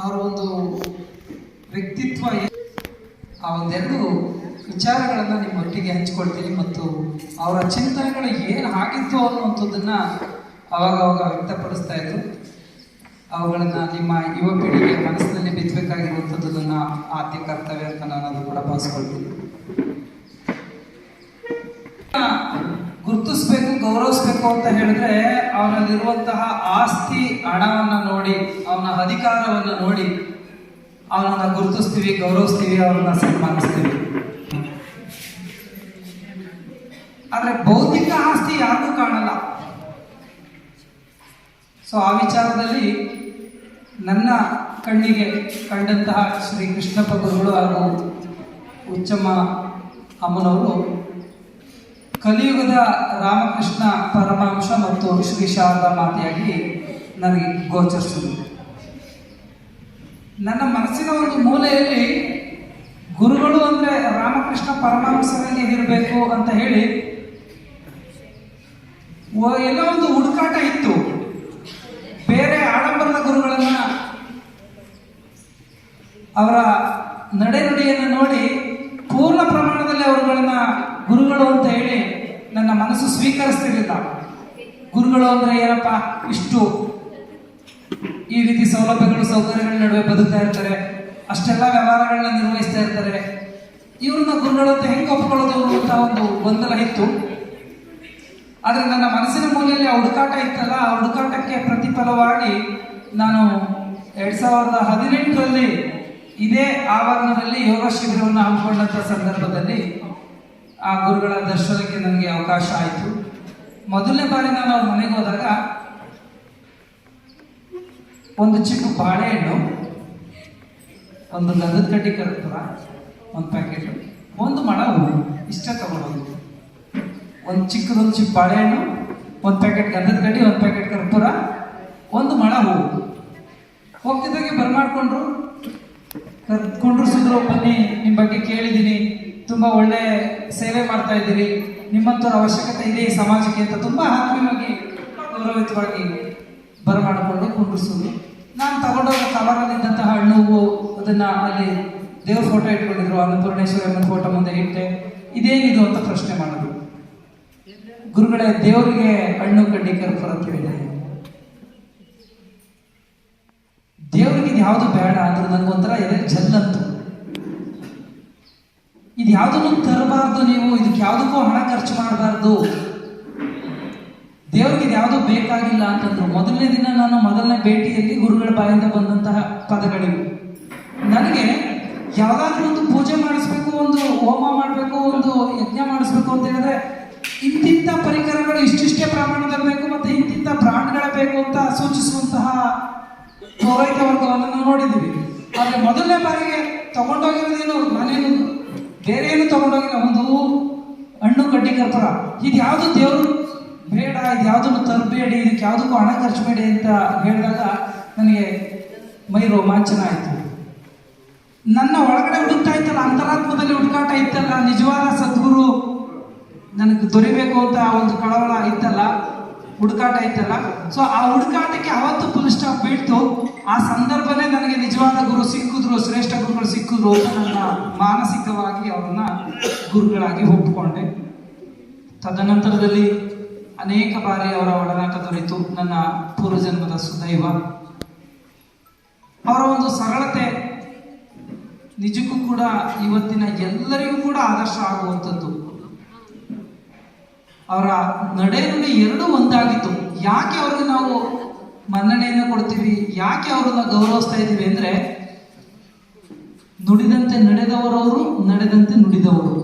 ಅವರ ಒಂದು ವ್ಯಕ್ತಿತ್ವ ಆ ಒಂದೆರಡು ವಿಚಾರಗಳನ್ನು ನಿಮ್ಮೊಟ್ಟಿಗೆ ಹಂಚ್ಕೊಳ್ತೀನಿ ಮತ್ತು ಅವರ ಚಿಂತನೆಗಳು ಏನು ಆಗಿತ್ತು ಅನ್ನುವಂಥದ್ದನ್ನ ಅವಾಗ ಅವಾಗ ವ್ಯಕ್ತಪಡಿಸ್ತಾ ಇದ್ರು. ಅವುಗಳನ್ನು ನಿಮ್ಮ ಯುವ ಪೀಳಿಗೆ ಮನಸ್ಸಿನಲ್ಲಿ ಬಿತ್ತಬೇಕಾಗಿರುವಂಥದ್ದನ್ನು ಆದ್ಯ ಕರ್ತವ್ಯ ಅಂತ ನಾನು ಅದು ಕೂಡ ಭಾವಿಸ್ಕೊಳ್ತೀನಿ. ಗುರುತಿಸ್ಬೇಕು. ಗೌರವಿಸ್ಬೇಕು ಅಂತ ಹೇಳಿದ್ರೆ ಅವನಲ್ಲಿರುವಂತಹ ಆಸ್ತಿ ಹಣವನ್ನ ನೋಡಿ, ಅವನ ಅಧಿಕಾರವನ್ನ ನೋಡಿ, ಅವನನ್ನ ಗುರುತಿಸ್ತೀವಿ, ಗೌರವಿಸ್ತೀವಿ, ಅವನನ್ನ ಸನ್ಮಾನಿಸ್ತೀವಿ. ಆದ್ರೆ ಭೌತಿಕ ಆಸ್ತಿ ಯಾರಿಗೂ ಕಾಣಲ್ಲ. ಸೊ ಆ ವಿಚಾರದಲ್ಲಿ ನನ್ನ ಕಣ್ಣಿಗೆ ಕಂಡಂತಹ ಶ್ರೀ ಕೃಷ್ಣಪ್ಪ ಗುರುಗಳು ಹಾಗೂ ಉಚ್ಚಮ್ಮ ಅಮ್ಮನವರು ಕಲಿಯುಗದ ರಾಮಕೃಷ್ಣ ಪರಮಾಂಶ ಮತ್ತು ಶ್ರೀ ಶಾರದಾ ಮಾತೆಯಾಗಿ ನನಗೆ ಗೋಚರಿಸಿದೆ ನನ್ನ ಮನಸ್ಸಿನ ಒಂದು ಮೂಲೆಯಲ್ಲಿ ಗುರುಗಳು ಅಂದ್ರೆ ರಾಮಕೃಷ್ಣ ಪರಮಾಂಶನಲ್ಲಿ ಇರಬೇಕು ಅಂತ ಹೇಳಿ ಎಲ್ಲೋ ಒಂದು ಹುಡುಕಾಟ ಇತ್ತು. ಬೇರೆ ಆಡಂಬರದ ಗುರುಗಳನ್ನ ಅವರ ನಡೆನುಡಿಯನ್ನು ನೋಡಿ ಪೂರ್ಣ ಪ್ರಮಾಣದಲ್ಲಿ ಅವರುಗಳನ್ನ ಗುರುಗಳು ಅಂತ ಹೇಳಿ ನನ್ನ ಮನಸ್ಸು ಸ್ವೀಕರಿಸ್ತಿರ್ಲಿಲ್ಲ. ಗುರುಗಳು ಅಂದ್ರೆ ಏನಪ್ಪ? ಇಷ್ಟು ಈ ರೀತಿ ಸೌಲಭ್ಯಗಳು, ಸೌಕರ್ಯಗಳ ನಡುವೆ ಬದುಕ್ತಾ ಇರ್ತಾರೆ. ಅಷ್ಟೆಲ್ಲ ವ್ಯವಹಾರಗಳನ್ನ ನಿರ್ವಹಿಸ್ತಾ ಇರ್ತಾರೆ. ಇವ್ರನ್ನ ಗುರುಗಳು ಅಂತ ಹೆಂಗೆ ಒಪ್ಕೊಳ್ಳೋದು ಅಂತ ಒಂದು ಗೊಂದಲ ಇತ್ತು. ಆದ್ರೆ ನನ್ನ ಮನಸ್ಸಿನ ಮೂಲೆಯಲ್ಲಿ ಆ ಹುಡುಕಾಟ ಇತ್ತಲ್ಲ, ಆ ಹುಡುಕಾಟಕ್ಕೆ ಪ್ರತಿಫಲವಾಗಿ ನಾನು ಎರಡ್ ಸಾವಿರದ ಹದಿನೆಂಟರಲ್ಲಿ ಇದೇ ಆವರಣದಲ್ಲಿ ಯೋಗ ಶಿಬಿರವನ್ನು ಹಮ್ಮಿಕೊಂಡಂತ ಸಂದರ್ಭದಲ್ಲಿ ಆ ಗುರುಗಳ ದರ್ಶನಕ್ಕೆ ನನಗೆ ಅವಕಾಶ ಆಯಿತು. ಮೊದಲನೇ ಬಾರಿ ನಾನು ಅವ್ರ ಮನೆಗೆ ಹೋದಾಗ ಒಂದು ಚಿಕ್ಕ ಬಾಳೆಹಣ್ಣು, ಒಂದು ಗಂಧದ ಕಡ್ಡಿ ಕರ್ಪೂರ ಒಂದು ಪ್ಯಾಕೆಟ್ ಒಂದು ಮಣ ಹೂವು, ಇಷ್ಟ ತಗೊಳ್ಳೋದು ಒಂದು ಚಿಕ್ಕದೊಂದು ಚಿಕ್ಕ ಬಾಳೆಹಣ್ಣು, ಒಂದು ಪ್ಯಾಕೆಟ್ ಗಂಧದ ಕಡ್ಡಿ, ಒಂದು ಪ್ಯಾಕೆಟ್ ಕರ್ಪೂರ, ಒಂದು ಮಣ ಹೂವು. ಹೋಗ್ತಿದ್ದಾಗೆ ಬರ್ಮಾಡ್ಕೊಂಡ್ರು. ಕುಂಡ್ರಿಸಿದ್ರು ಬನ್ನಿ ನಿಮ್ಮ ಬಗ್ಗೆ ಕೇಳಿದ್ದೀನಿ. ತುಂಬಾ ಒಳ್ಳೆ ಸೇವೆ ಮಾಡ್ತಾ ಇದ್ದೀರಿ. ನಿಮ್ಮಂಥವ್ರ ಅವಶ್ಯಕತೆ ಇದೆ ಈ ಸಮಾಜಕ್ಕೆ ಅಂತ ತುಂಬಾ ಆತ್ಮೀಯವಾಗಿ ಗೌರವಿತವಾಗಿ ಬರಮಾಡಿಕೊಂಡು ಕುಂಡಿಸೋದು ನಾನು ತಗೊಂಡೋಗ ಕವರಲ್ಲಿದ್ದಂತಹ ಹಣ್ಣು, ಹೂವು, ಅದನ್ನ ಅಲ್ಲಿ ದೇವ್ರ ಫೋಟೋ ಇಟ್ಕೊಂಡಿದ್ರು. ಅನ್ನಪೂರ್ಣೇಶ್ವರಿ ಫೋಟೋ ಮುಂದೆ ಇಟ್ಟೆ. ಇದೇನಿದು ಅಂತ ಪ್ರಶ್ನೆ ಮಾಡೋದು ಗುರುಗಳೇ, ದೇವರಿಗೆ ಹಣ್ಣು ಕಡ್ಡಿ ಕರ್ಪೂರ ಅಂತ ಹೇಳಿದೆ ದೇವರಿಗೆ ಯಾವುದು ಬೇಡ ಅಂದ್ರೆ ನನಗೊಂಥರ ಎದೆ ಜಲ್ಲಂತು ಇದು ಯಾವುದನ್ನು ತರಬಾರ್ದು ನೀವು, ಇದಕ್ಕೆ ಯಾವುದಕ್ಕೂ ಹಣ ಖರ್ಚು ಮಾಡಬಾರ್ದು. ದೇವರಿಗೆ ಯಾವುದು ಬೇಕಾಗಿಲ್ಲ ಅಂತಂದ್ರು. ಮೊದಲನೇ ದಿನ ನಾನು ಮೊದಲನೇ ಭೇಟಿಯಲ್ಲಿ ಗುರುಗಳ ಬಾಯಿಂದ ಬಂದಂತಹ ಪದಗಳಿವು. ನನಗೆ ಯಾವ್ದಾದ್ರೂ ಒಂದು ಪೂಜೆ ಮಾಡಿಸ್ಬೇಕು, ಒಂದು ಹೋಮ ಮಾಡಬೇಕು, ಒಂದು ಯಜ್ಞ ಮಾಡಿಸ್ಬೇಕು ಅಂತ ಹೇಳಿದ್ರೆ ಇಂತಿಂಥ ಪರಿಕರಗಳು ಇಷ್ಟಿಷ್ಟೇ ಪ್ರಮಾಣದಲ್ಲಿ ಬೇಕು ಮತ್ತೆ ಇಂತಿಂಥ ಬ್ರಾಂಡ್ಗಳ ಬೇಕು ಅಂತ ಸೂಚಿಸುವಂತಹ ಪೌರೈತ ವರ್ಗವನ್ನು ನಾವು ನೋಡಿದ್ದೀವಿ. ಆದ್ರೆ ಮೊದಲನೇ ಬಾರಿಗೆ ತಗೊಂಡೋಗಿರೋದೇನು ನಾನೇನು ಬೇರೆ ಏನು ತಗೊಂಡೋಗಿಲ್ಲ ಒಂದು ಹಣ್ಣು ಕಡ್ಡಿ ಕರ್ಪೂರ. ಇದು ಯಾವುದು ದೇವರು? ಬೇಡ, ಇದು ಯಾವುದನ್ನು ತರಬೇಡಿ, ಇದಕ್ಕೆ ಯಾವುದಕ್ಕೂ ಹಣ ಖರ್ಚು ಬೇಡಿ ಅಂತ ಹೇಳಿದಾಗ ನನಗೆ ಮೈ ರೋಮಾಂಚನ ಆಯಿತು. ನನ್ನ ಒಳಗಡೆ ಹುಡುಕ್ತಾ ಇತ್ತಲ್ಲ, ಅಂತರಾತ್ಮದಲ್ಲಿ ಹುಡುಕಾಟ ಇತ್ತಲ್ಲ, ನಿಜವಾದ ಸದ್ಗುರು ನನಗೆ ದೊರಿಬೇಕು ಅಂತ ಆ ಒಂದು ಕಳವಳ ಇತ್ತಲ್ಲ, ಹುಡುಕಾಟ ಇತ್ತಲ್ಲ. ಸೊ ಆ ಹುಡುಕಾಟಕ್ಕೆ ಅವತ್ತು ಫುಲ್ ಸ್ಟಾಪ್ ಬಿಟ್ಟು ಆ ಸಂದರ್ಭನೇ ನನಗೆ ನಿಜವಾದ ಗುರು ಸಿಕ್ಕಿದ್ರು, ಶ್ರೇಷ್ಠ ಗುರುಗಳು ಸಿಕ್ಕಿದ್ರು ನನ್ನ ಮಾನಸಿಕವಾಗಿ ಅವ್ರನ್ನ ಗುರುಗಳಾಗಿ ಒಪ್ಪಿಕೊಂಡೆ. ತದನಂತರದಲ್ಲಿ ಅನೇಕ ಬಾರಿ ಅವರ ಒಡನಾಟ ದೊರೆಯಿತು ನನ್ನ ಪೂರ್ವಜನ್ಮದ ಸುದೈವ. ಅವರ ಒಂದು ಸರಳತೆ ನಿಜಕ್ಕೂ ಕೂಡ ಇವತ್ತಿನ ಎಲ್ಲರಿಗೂ ಕೂಡ ಆದರ್ಶ ಆಗುವಂಥದ್ದು. ಅವರ ನಡೆ ನುಡಿ ಎರಡೂ ಒಂದಾಗಿತ್ತು. ಯಾಕೆ ಅವ್ರಿಗೆ ನಾವು ಮನ್ನಣೆಯನ್ನು ಕೊಡ್ತೀವಿ. ಯಾಕೆ ಅವರನ್ನ ಗೌರವಿಸ್ತಾ ಇದ್ದೀವಿ ಅಂದ್ರೆ, ನುಡಿದಂತೆ ನಡೆದವರವರು, ನಡೆದಂತೆ ನುಡಿದವರು.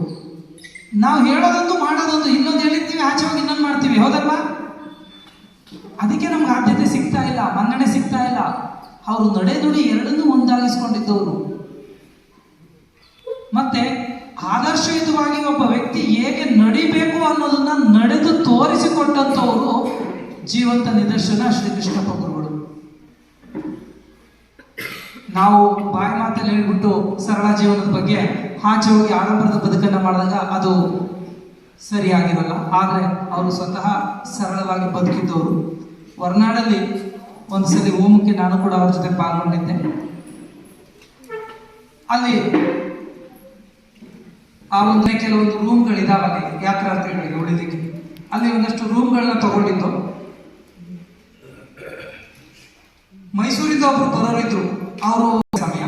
ನಾವು ಹೇಳೋದೊಂದು ಮಾಡೋದೊಂದು ಇನ್ನೊಂದು ಹೇಳಿರ್ತೀವಿ, ಆಚೆ ಹೋಗಿ ಇನ್ನೊಂದು ಮಾಡ್ತೀವಿ. ಹೌದಲ್ವಾ? ಅದಕ್ಕೆ ನಮ್ಗೆ ಆದ್ಯತೆ ಸಿಗ್ತಾ ಇಲ್ಲ, ಮನ್ನಣೆ ಸಿಗ್ತಾ ಇಲ್ಲ. ಅವರು ನಡೆ ನುಡಿ ಎರಡನ್ನೂ ಒಂದಾಗಿಸ್ಕೊಂಡಿದ್ದವರು. ಮತ್ತೆ ಆದರ್ಶಯುತವಾಗಿ ಒಬ್ಬ ವ್ಯಕ್ತಿ ಹೇಗೆ ನಡಿಬೇಕು ಅನ್ನೋದನ್ನ ನಡೆದು ತೋರಿಸಿಕೊಟ್ಟಂತವರು ಜೀವಂತ ನಿದರ್ಶನ ಶ್ರೀ ಗುರುಗಳು ನಾವು ಬಾಯಿ ಮಾತಲ್ಲಿ ಹೇಳ್ಬಿಟ್ಟು ಸರಳ ಜೀವನದ ಬಗ್ಗೆ ಆಚೆ ಹೋಗಿ ಆಡಂಬರದ ಬದುಕನ್ನು ಮಾಡಿದಾಗ ಅದು ಸರಿಯಾಗಿರಲ್ಲ. ಆದರೆ ಅವರು ಸ್ವತಃ ಸರಳವಾಗಿ ಬದುಕಿದ್ದವರು. ಹೊರನಾಡಲ್ಲಿ ಒಂದ್ಸಲಿ ಹೋಮಕ್ಕೆ ನಾನು ಕೂಡ ಅವ್ರ ಜೊತೆ ಪಾಲ್ಗೊಂಡಿದ್ದೆ. ಅಲ್ಲಿ ಆ ಒಂದು ಕೆಲವೊಂದು ರೂಮ್ಗಳಿದಾವೆ ಅಲ್ಲಿ ಯಾತ್ರಾರ್ಥಿಗಳಿಗೆ ಉಳಿದಿಕ್ಕೆ ಅಲ್ಲಿ ಒಂದಷ್ಟು ರೂಮ್ಗಳನ್ನ ತಗೊಂಡಿದ್ದು. ಮೈಸೂರಿಂದ ಒಬ್ರು ಬರೋರಿದ್ರು, ಅವರು ಸಮಯ.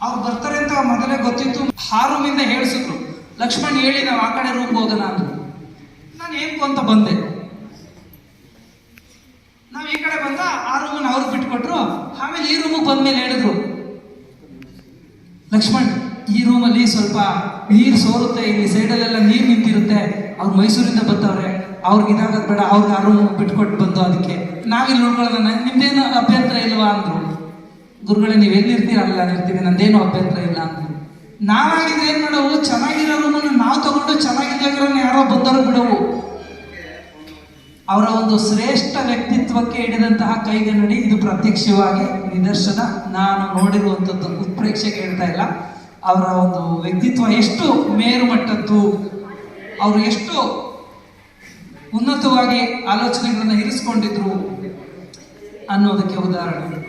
ಅವ್ರು ಬರ್ತಾರೆ ಅಂತ ಮೊದಲೇ ಗೊತ್ತಿತ್ತು ಆ ರೂಮಿಂದ ಹೇಳಿಸಿದ್ರು. ಲಕ್ಷ್ಮಣ್ ಹೇಳಿ, ನಾವು ಆ ಕಡೆ ರೂಮ್ ಹೋಗೋಣ ಅಂತ ನಾನು ಏನ್ಕು ಅಂತ ಬಂದೆ? ನಾವು ಈ ಕಡೆ ಬಂದ, ಆ ರೂಮನ್ನ ಅವ್ರು ಬಿಟ್ಕೊಟ್ರು. ಆಮೇಲೆ ಈ ರೂಮಿಗೆ ಬಂದ್ಮೇಲೆ ಹೇಳಿದ್ರು, ಲಕ್ಷ್ಮಣ್, ಈ ರೂಮಲ್ಲಿ ಸ್ವಲ್ಪ ನೀರು ಸೋರುತ್ತೆ, ಇಲ್ಲಿ ಸೈಡಲ್ಲೆಲ್ಲ ನೀರು ನಿಂತಿರುತ್ತೆ. ಅವ್ರು ಮೈಸೂರಿಂದ ಬರ್ತಾವ್ರೆ ಅವ್ರಿಗೆ ಇದಾಗದ್ ಬೇಡ ಅವ್ರಿಗೆ ರೂಮ್ ಬಿಟ್ಕೊಟ್ಟು ಬಂದು ಅದಕ್ಕೆ. ನಾವಿಲ್ಲಿ ನೋಡ್ಕೊಳ್ಳೋಣ ನಿಮ್ದೇನು ಅಭ್ಯಂತರ ಇಲ್ವಾ ಅಂದ್ರು. ಗುರುಗಳೇ ನೀವು ಎಲ್ಲಿರ್ತೀರ ಅಲ್ಲ ಇರ್ತೀವಿ ನಂದೇನು ಅಭ್ಯಂತರ ಇಲ್ಲ ಅಂದ್ರು. ನಾವಾಗಿದ್ರೆ ಏನ್ ಮಾಡವು? ಚೆನ್ನಾಗಿರೋ ರೂಮನ್ನು ನಾವು ತಗೊಂಡು ಚೆನ್ನಾಗಿದ್ದಾಗಿರೋನ್ನ ಯಾರೋ ಬಂದರು ಬಿಡವು. ಅವರ ಒಂದು ಶ್ರೇಷ್ಠ ವ್ಯಕ್ತಿತ್ವಕ್ಕೆ ಹಿಡಿದಂತಹ ಕೈಗನ್ನಡಿ ಇದು ಪ್ರತ್ಯಕ್ಷವಾಗಿ ನಿದರ್ಶನ. ನಾನು ನೋಡಿರುವಂಥದ್ದು ಉತ್ಪ್ರೇಕ್ಷೆಗೆ ಹೇಳ್ತಾ ಇಲ್ಲ. ಅವರ ಒಂದು ವ್ಯಕ್ತಿತ್ವ ಎಷ್ಟು ಮೇರು ಮಟ್ಟದ್ದು ಅವರು ಎಷ್ಟು ಉನ್ನತವಾಗಿ ಆಲೋಚನೆಗಳನ್ನು ಇರಿಸ್ಕೊಂಡಿದ್ರು ಅನ್ನೋದಕ್ಕೆ ಉದಾಹರಣೆ.